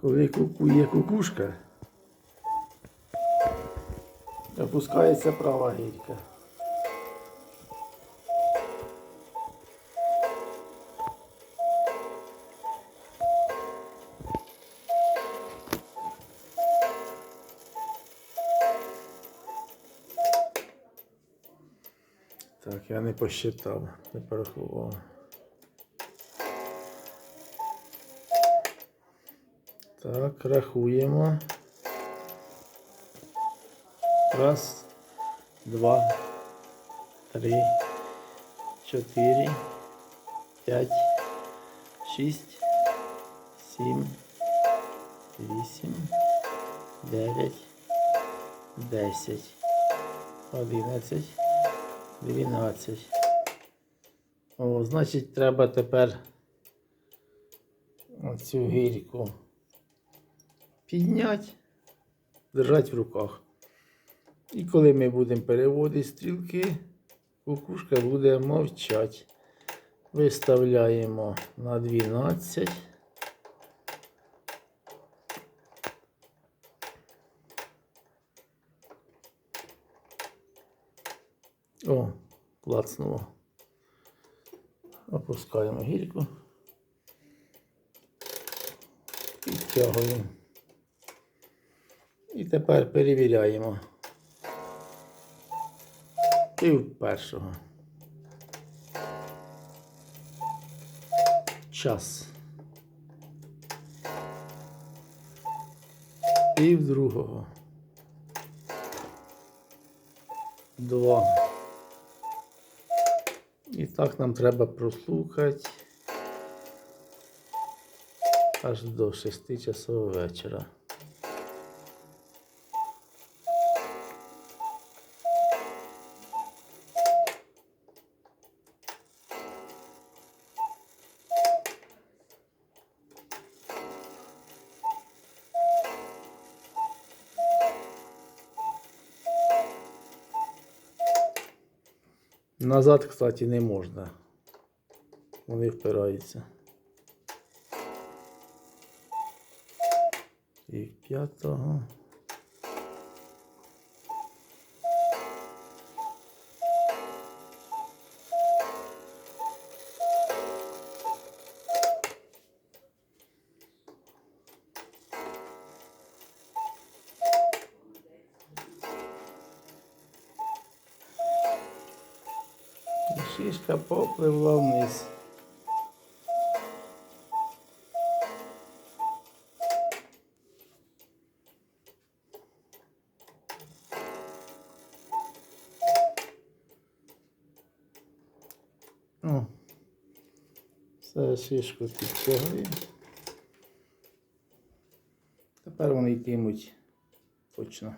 Коли кукує кукушка, опускається права гірка. Так, я не посчитав, не порахував. Так, рахуємо. Раз, два, три, чотири, п'ять, шість, сім, вісім, дев'ять, десять, одинадцять, дванадцять. О, значить, треба тепер оцю гірку підняти, держати в руках. І коли ми будемо переводити стрілки, кукушка буде мовчати. Виставляємо на 12. О, клацнуло. Опускаємо гірку. Підтягуємо. І тепер перевіряємо. Пів першого. Час. Пів другого. Два. І так нам треба прослухати аж до 6 часов вечора. Назад, кстати, не можна. Вони впираються. І п'ятого. І Шишка попливла вниз. О, все шишку підтягує. Тепер вони йтимуть точно.